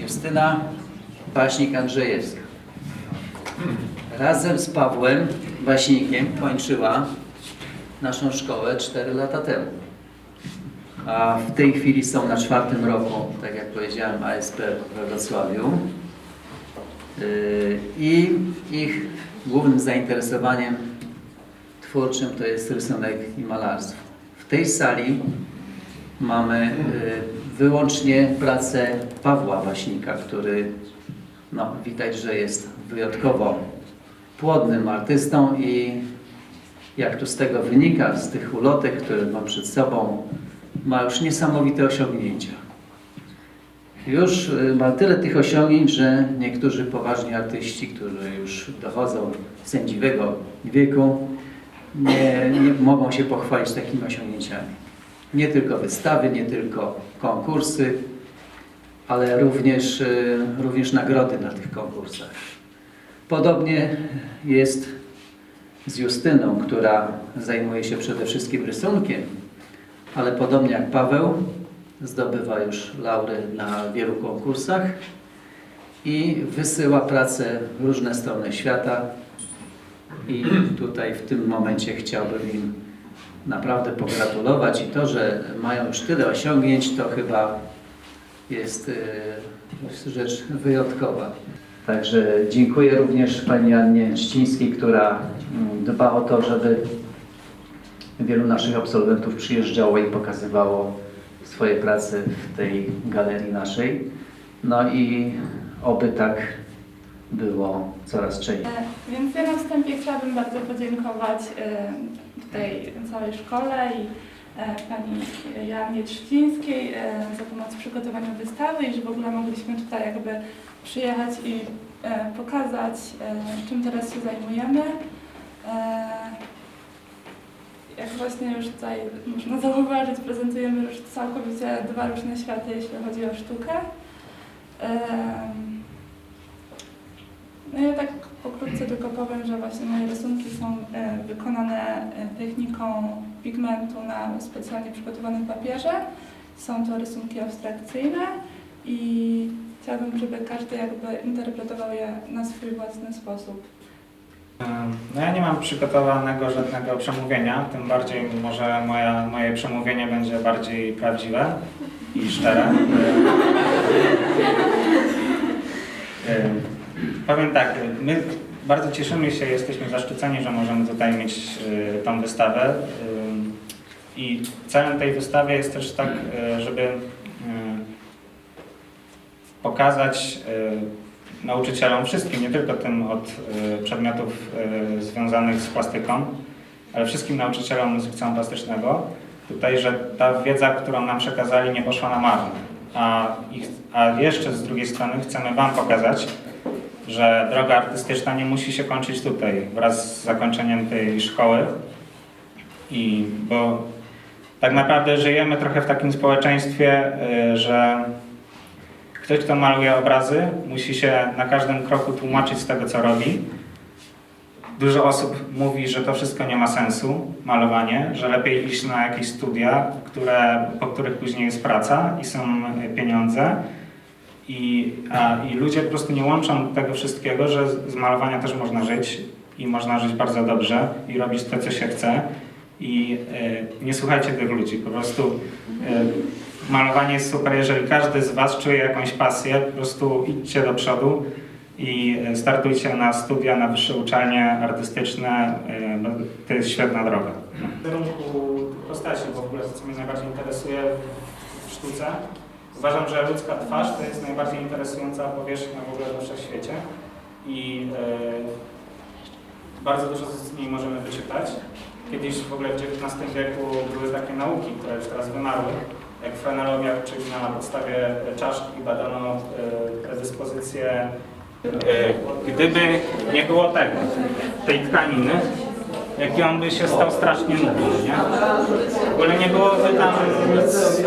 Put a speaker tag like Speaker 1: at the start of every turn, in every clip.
Speaker 1: Justyna Waśnik-Andrzejewska. Razem z Pawłem Waśnikiem kończyła naszą szkołę 4 lata temu. A w tej chwili są na czwartym roku, tak jak powiedziałem, ASP we Wrocławiu. Yy, I ich głównym zainteresowaniem twórczym to jest rysunek i malarstwo. W tej sali mamy y, wyłącznie pracę Pawła Waśnika, który no, widać, że jest wyjątkowo płodnym artystą i jak tu z tego wynika, z tych ulotek, które mam przed sobą, ma już niesamowite osiągnięcia. Już y, ma tyle tych osiągnięć, że niektórzy poważni artyści, którzy już dochodzą sędziwego wieku, nie, nie mogą się pochwalić takimi osiągnięciami. Nie tylko wystawy, nie tylko konkursy, ale również, y, również nagrody na tych konkursach. Podobnie jest z Justyną, która zajmuje się przede wszystkim rysunkiem, ale podobnie jak Paweł, zdobywa już laury na wielu konkursach i wysyła pracę w różne strony świata. I tutaj w tym momencie chciałbym im naprawdę pogratulować i to, że mają już tyle osiągnięć, to chyba jest e, rzecz wyjątkowa. Także dziękuję również Pani Annie Trzcińskiej, która mm, dba o to, żeby wielu naszych absolwentów przyjeżdżało i pokazywało swoje prace w tej galerii naszej. No i oby tak było coraz częściej.
Speaker 2: E, Więc ja na wstępie chciałabym bardzo podziękować e, tutaj całej szkole i e, pani Janie Trzcińskiej za pomoc w przygotowaniu wystawy i że w ogóle mogliśmy tutaj jakby przyjechać i pokazać, czym teraz się zajmujemy. Jak właśnie już tutaj można zauważyć, prezentujemy już całkowicie dwa różne światy, jeśli chodzi o sztukę. No ja tak pokrótce tylko powiem, że właśnie moje rysunki są e, wykonane e, techniką pigmentu na specjalnie przygotowanym papierze. Są to rysunki abstrakcyjne i chciałabym, żeby każdy jakby interpretował je na swój własny sposób.
Speaker 3: No ja nie mam przygotowanego żadnego przemówienia, tym bardziej może moja, moje przemówienie będzie bardziej prawdziwe i szczere. Powiem tak, my bardzo cieszymy się, jesteśmy zaszczyceni, że możemy tutaj mieć y, tą wystawę. Ym, I celem tej wystawy jest też tak, y, żeby y, pokazać y, nauczycielom, wszystkim, nie tylko tym od y, przedmiotów y, związanych z plastyką, ale wszystkim nauczycielom liceum plastycznego, tutaj, że ta wiedza, którą nam przekazali, nie poszła na marne. A, a jeszcze z drugiej strony chcemy Wam pokazać, że droga artystyczna nie musi się kończyć tutaj wraz z zakończeniem tej szkoły. I bo tak naprawdę żyjemy trochę w takim społeczeństwie, y, że Ktoś, kto maluje obrazy, musi się na każdym kroku tłumaczyć z tego, co robi. Dużo osób mówi, że to wszystko nie ma sensu, malowanie, że lepiej iść na jakieś studia, które, po których później jest praca i są pieniądze. I, a, I ludzie po prostu nie łączą tego wszystkiego, że z malowania też można żyć i można żyć bardzo dobrze i robić to, co się chce. I e, nie słuchajcie tych ludzi, po prostu e, Malowanie jest super, jeżeli każdy z Was czuje jakąś pasję, po prostu idźcie do przodu i e, startujcie na studia, na wyższe uczelnie artystyczne. bo To jest świetna droga. W kierunku postaci w ogóle, co mnie najbardziej interesuje w sztuce. Uważam, że ludzka twarz to jest najbardziej interesująca powierzchnia w ogóle we wszechświecie i e, bardzo dużo z niej możemy wyczytać. Kiedyś w ogóle w XIX wieku były takie nauki, które już teraz wymarły, jak frenologia, czyli na podstawie czaszki badano e, predyspozycje. E, Gdyby nie było tego, tej tkaniny, jaki on by się stał strasznie nudny, nie? W ogóle nie byłoby tam nic,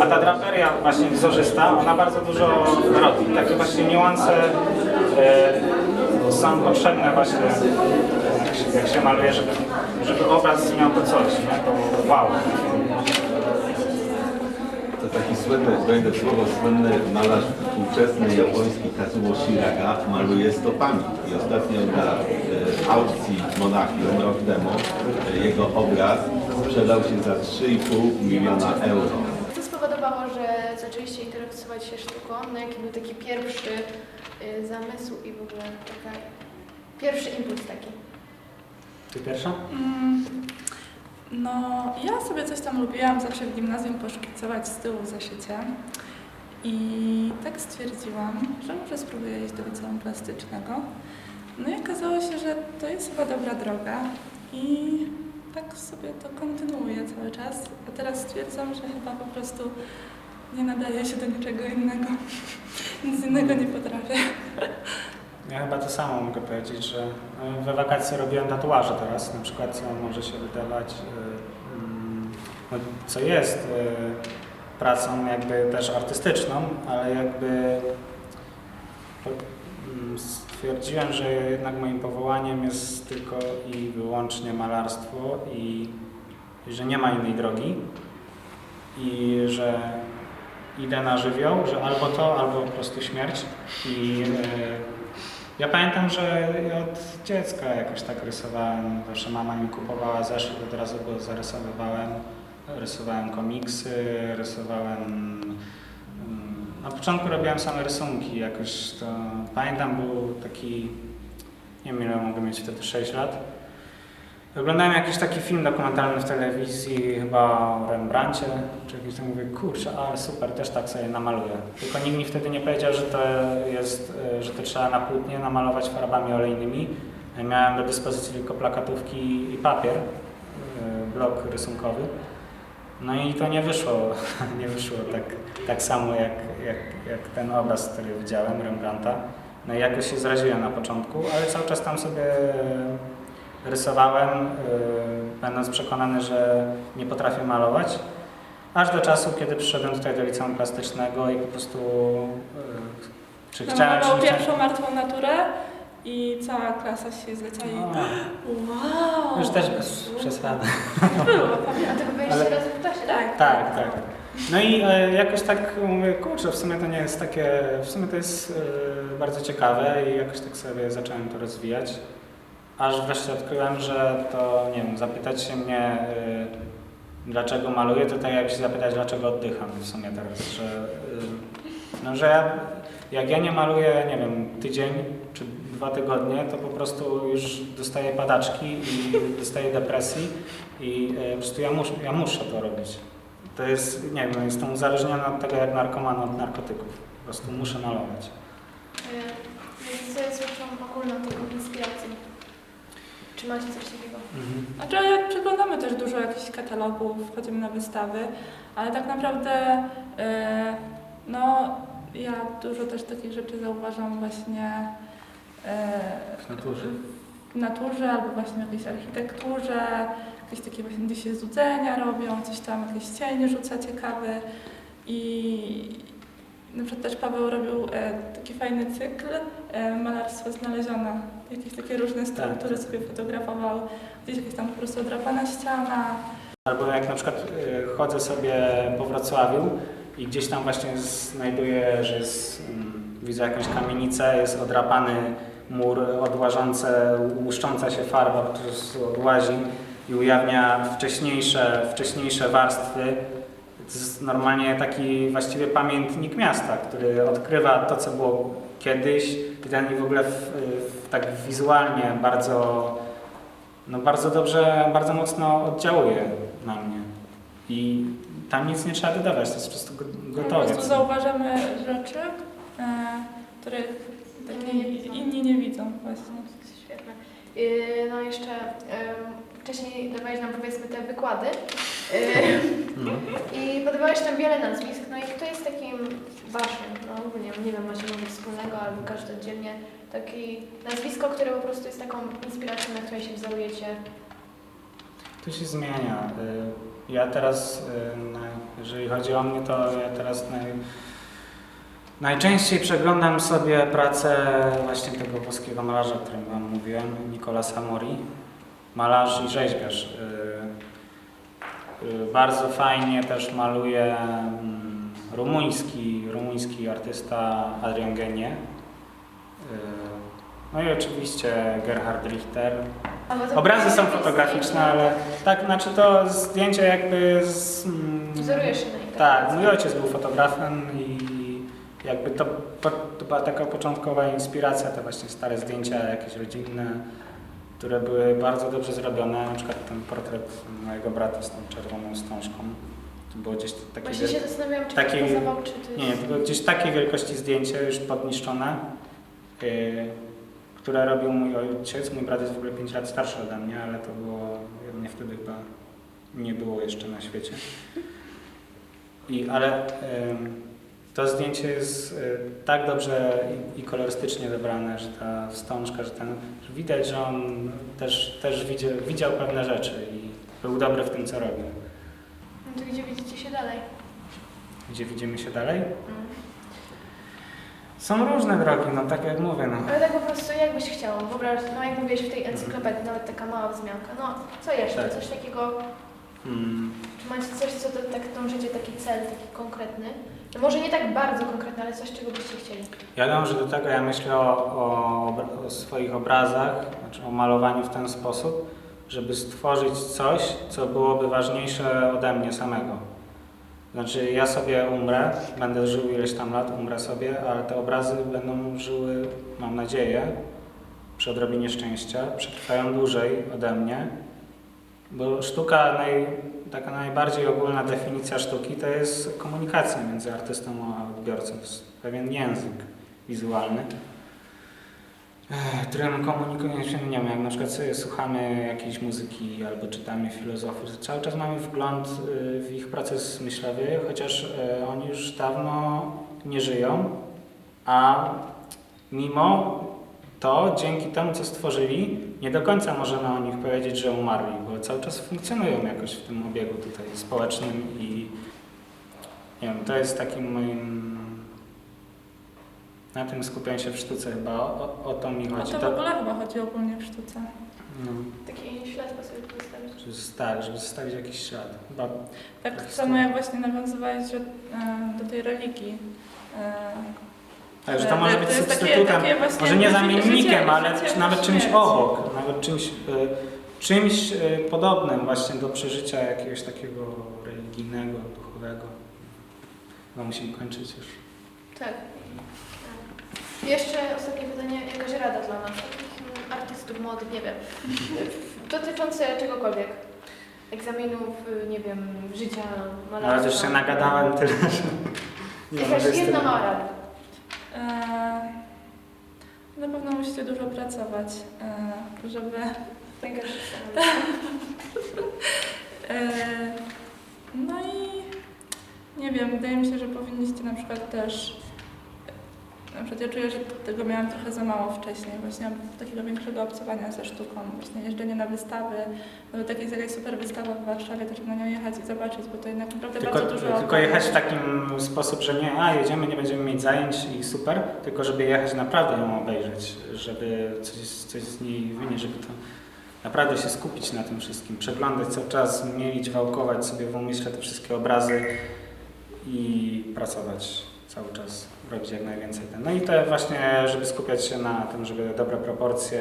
Speaker 3: a ta draperia właśnie wzorzysta, ona bardzo dużo robi. Takie właśnie niuanse e, są potrzebne właśnie, jak się, jak się maluje, żeby, żeby obraz miał to coś, nie? To wow.
Speaker 4: Taki słynny, dojdę słowo, słynny malarz współczesny japoński Kazuo Shiraga maluje stopami. I ostatnio na e, aukcji w Monachium rok temu e, jego obraz sprzedał się za 3,5 miliona euro.
Speaker 5: Co spowodowało, że zaczęliście interesować się sztuką? No jaki był taki pierwszy y, zamysł i w ogóle taka, pierwszy impuls taki?
Speaker 3: Ty pierwsza?
Speaker 2: Mm, No, ja sobie coś tam lubiłam zawsze w gimnazjum poszkicować z tyłu zaszycia. I tak stwierdziłam, że może spróbuję iść do liceum plastycznego. No i okazało się, że to jest chyba dobra droga i tak sobie to kontynuuję cały czas. A teraz stwierdzam, że chyba po prostu nie nadaje się do niczego innego. Nic innego nie potrafię.
Speaker 3: Ja chyba to samo mogę powiedzieć, że e, we wakacje robiłem tatuaże teraz, na przykład co może się wydawać, e, mm, no, co jest e, pracą jakby też artystyczną, ale jakby mm, stwierdziłem, że jednak moim powołaniem jest tylko i wyłącznie malarstwo i, że nie ma innej drogi i że idę na żywioł, że albo to, albo po prostu śmierć i ja pamiętam, że od dziecka jakoś tak rysowałem. Zawsze mama mi kupowała zeszyt, od razu go zarysowywałem. Rysowałem komiksy, rysowałem... mm, Na początku robiłem same rysunki, jakoś to... Pamiętam, był taki... Nie wiem ile mogę mieć wtedy, 6 lat. Oglądałem jakiś taki film dokumentalny w telewizji, chyba o Rembrandcie, czy jakiś tam mówię, kurczę, ale super, też tak sobie namaluję. Tylko nikt mi wtedy nie powiedział, że to jest, e, że to trzeba na płótnie namalować farbami olejnymi. Ja Miałem do dyspozycji tylko plakatówki i papier, e, blok rysunkowy. No i to nie wyszło, nie wyszło tak, tak samo jak, jak, jak ten obraz, który widziałem, Rembrandta. No i jakoś się zraziłem na początku, ale cały czas tam sobie rysowałem, yy, będąc przekonany, że nie potrafię malować. Aż do czasu, kiedy przyszedłem tutaj do liceum plastycznego i po prostu yy, czy chciałem, czy nie chciałem.
Speaker 2: pierwszą martwą naturę i cała klasa się zleciała i
Speaker 3: O,
Speaker 2: wow!
Speaker 3: Już też bez przesady.
Speaker 2: Było,
Speaker 5: A
Speaker 2: pamiętam.
Speaker 5: byliście
Speaker 3: Ale-
Speaker 5: razem w
Speaker 2: Tak,
Speaker 3: Tak, tak. No i e, jakoś tak mówię, kurczę, w sumie to nie jest takie, w sumie to jest e, bardzo ciekawe i jakoś tak sobie zacząłem to rozwijać. Aż wreszcie odkryłem, że to, nie wiem, zapytać się mnie, e, dlaczego maluję, to tak jak się zapytać, dlaczego oddycham w sumie teraz, że, e, no, że ja, jak ja nie maluję, nie wiem, tydzień czy dwa tygodnie, to po prostu już dostaję padaczki i dostaję depresji i e, po prostu ja, mus, ja muszę to robić. To jest, nie wiem, jestem uzależniony od tego jak narkoman od narkotyków. Po prostu muszę malować.
Speaker 5: Y, co jest waszą ogólną taką? Czy macie coś takiego?
Speaker 2: Znaczy, jak przeglądamy też dużo jakichś katalogów, chodzimy na wystawy, ale tak naprawdę e, no, ja dużo też takich rzeczy zauważam właśnie e,
Speaker 3: W naturze.
Speaker 2: w naturze albo właśnie w jakiejś architekturze, jakieś takie właśnie gdzieś się złudzenia robią, coś tam, jakieś cienie rzuca ciekawe i na przykład też Paweł robił e, taki fajny cykl e, malarstwo znalezione, jakieś takie różne struktury sobie fotografował, gdzieś jakaś tam po prostu odrapana ściana,
Speaker 3: Albo jak na przykład y, chodzę sobie po Wrocławiu i gdzieś tam właśnie znajduję, że jest, mm, widzę jakąś kamienicę, jest odrapany mur, odłażące, łuszcząca się farba prostu odłazi i ujawnia wcześniejsze, wcześniejsze warstwy. To jest normalnie taki właściwie pamiętnik miasta, który odkrywa to, co było kiedyś i ten w ogóle w, w, tak wizualnie bardzo, no bardzo dobrze, bardzo mocno oddziałuje na mnie. I tam nic nie trzeba dodawać, to jest po prostu go-
Speaker 2: po prostu zauważamy rzeczy, e, których inni nie widzą właśnie.
Speaker 5: Świetne. Y, No jeszcze wcześniej dawałeś nam powiedzmy te wykłady y,
Speaker 3: No.
Speaker 5: i podawałeś tam wiele nazwisk. No i kto jest takim waszym, no ogólnie, nie wiem, macie może wspólnego albo każdy oddzielnie, takie nazwisko, które po prostu jest taką inspiracją, na której się wzorujecie?
Speaker 3: To się zmienia. Y, Ja teraz, y, jeżeli chodzi o mnie, to ja teraz naj, najczęściej przeglądam sobie pracę właśnie tego włoskiego malarza, o którym Wam mówiłem, Nicolasa Mori. Malarz i rzeźbiarz. Y, Bardzo fajnie też maluje mm, rumuński, rumuński artysta Adrian Genie. Y, No i oczywiście Gerhard Richter. Obrazy są fotograficzne, ale tak, znaczy to zdjęcie jakby z... mm,
Speaker 5: Wzorujesz się na.
Speaker 3: Tak, mój ojciec był fotografem i jakby to, to, to była taka początkowa inspiracja, te właśnie stare zdjęcia jakieś rodzinne, które były bardzo dobrze zrobione, na przykład ten portret mojego brata z tą czerwoną wstążką. To było gdzieś takie...
Speaker 5: Właśnie się zastanawiałam, czy
Speaker 3: Taki-
Speaker 5: to pozował, czy to jest...
Speaker 3: Nie, to było gdzieś takiej wielkości zdjęcie, już podniszczone, yy, które robił mój ojciec. Mój brat jest w ogóle 5 lat starszy ode mnie, ale to było, mnie wtedy chyba nie było jeszcze na świecie. I, ale ym, to zdjęcie jest y, tak dobrze i, kolorystycznie wybrane, że ta wstążka, że, ten, że widać, że on też, też widział, widział pewne rzeczy i był dobry w tym, co robił.
Speaker 5: No to gdzie widzicie się dalej?
Speaker 3: Gdzie widzimy się dalej?
Speaker 5: Mm.
Speaker 3: Są różne drogi, no tak jak mówię, no.
Speaker 5: Ale tak po prostu jakbyś chciał, wyobraź, no jak mówiłeś w tej encyklopedii, nawet taka mała wzmianka, no co jeszcze,
Speaker 3: Tak.
Speaker 5: coś takiego,
Speaker 3: Mm,
Speaker 5: czy macie coś, co to, tak dążycie, taki cel, taki konkretny? No może nie tak bardzo konkretny, ale coś, czego byście chcieli.
Speaker 3: Ja dążę do tego, ja myślę o, o, o swoich obrazach, znaczy o malowaniu w ten sposób, żeby stworzyć coś, co byłoby ważniejsze ode mnie samego. Znaczy ja sobie umrę, będę żył ileś tam lat, umrę sobie, ale te obrazy będą żyły, mam nadzieję, przy odrobinie szczęścia, przetrwają dłużej ode mnie, bo sztuka, naj, taka najbardziej ogólna definicja sztuki to jest komunikacja między artystą a odbiorcą. Pewien język wizualny, którym komunikujemy się, nie wiem, jak na przykład słuchamy jakiejś muzyki albo czytamy filozofów, cały czas mamy wgląd y, w ich proces myślowy, chociaż y, oni już dawno nie żyją, a mimo to dzięki temu, co stworzyli, nie do końca możemy o nich powiedzieć, że umarli, bo cały czas funkcjonują jakoś w tym obiegu tutaj społecznym i nie wiem, to jest takim moim... Na tym skupiam się w sztuce chyba, o, o to mi
Speaker 2: O
Speaker 3: chodzi.
Speaker 2: to w ogóle chyba chodzi ogólnie w sztuce.
Speaker 3: no,
Speaker 5: Taki ślad po sobie postawić.
Speaker 3: żeby, tak, żeby zostawić jakiś ślad. Chyba
Speaker 2: Tak
Speaker 3: Tak,
Speaker 2: samo jak właśnie nawiązywałeś e, do tej religii.
Speaker 3: Tak, że to może być
Speaker 2: jest takie-
Speaker 3: substytutem,
Speaker 2: takie właśnie
Speaker 3: może nie zamiennikiem, ale
Speaker 2: życie
Speaker 3: nawet czymś
Speaker 2: śmierć.
Speaker 3: obok, nawet czymś, e, czymś e, podobnym właśnie do przeżycia jakiegoś takiego religijnego, duchowego. No musimy kończyć już.
Speaker 5: Tak. Jeszcze ostatnie pytanie, jakaś rada dla nas, takich mm, artystów młodych, nie wiem, dotyczące czegokolwiek. Egzaminów, nie wiem, życia, malarstwa.
Speaker 3: Ale już się nagadałem tyle, że
Speaker 5: Jakaś jedna mała rada.
Speaker 2: E, na pewno musicie dużo pracować, e, żeby E, No i nie wiem, wydaje mi się, że powinniście na przykład też. Na przykład ja czuję, że tego miałam trochę za mało wcześniej, właśnie takiego większego obcowania ze sztuką, właśnie jeżdżenie na wystawy, no tak jest jakaś super wystawa w Warszawie, to żeby na nią jechać i zobaczyć, bo to jednak naprawdę
Speaker 3: Tylko,
Speaker 2: bardzo dużo
Speaker 3: tylko jechać w takim sposób, że nie, a jedziemy, nie będziemy mieć zajęć i super, tylko żeby jechać naprawdę ją obejrzeć, żeby coś, coś z niej wynieść, żeby to naprawdę się skupić na tym wszystkim, przeglądać cały czas, mielić, wałkować sobie w umyśle te wszystkie obrazy i pracować cały czas, robić jak najwięcej. No i to właśnie, żeby skupiać się na tym, żeby dobre proporcje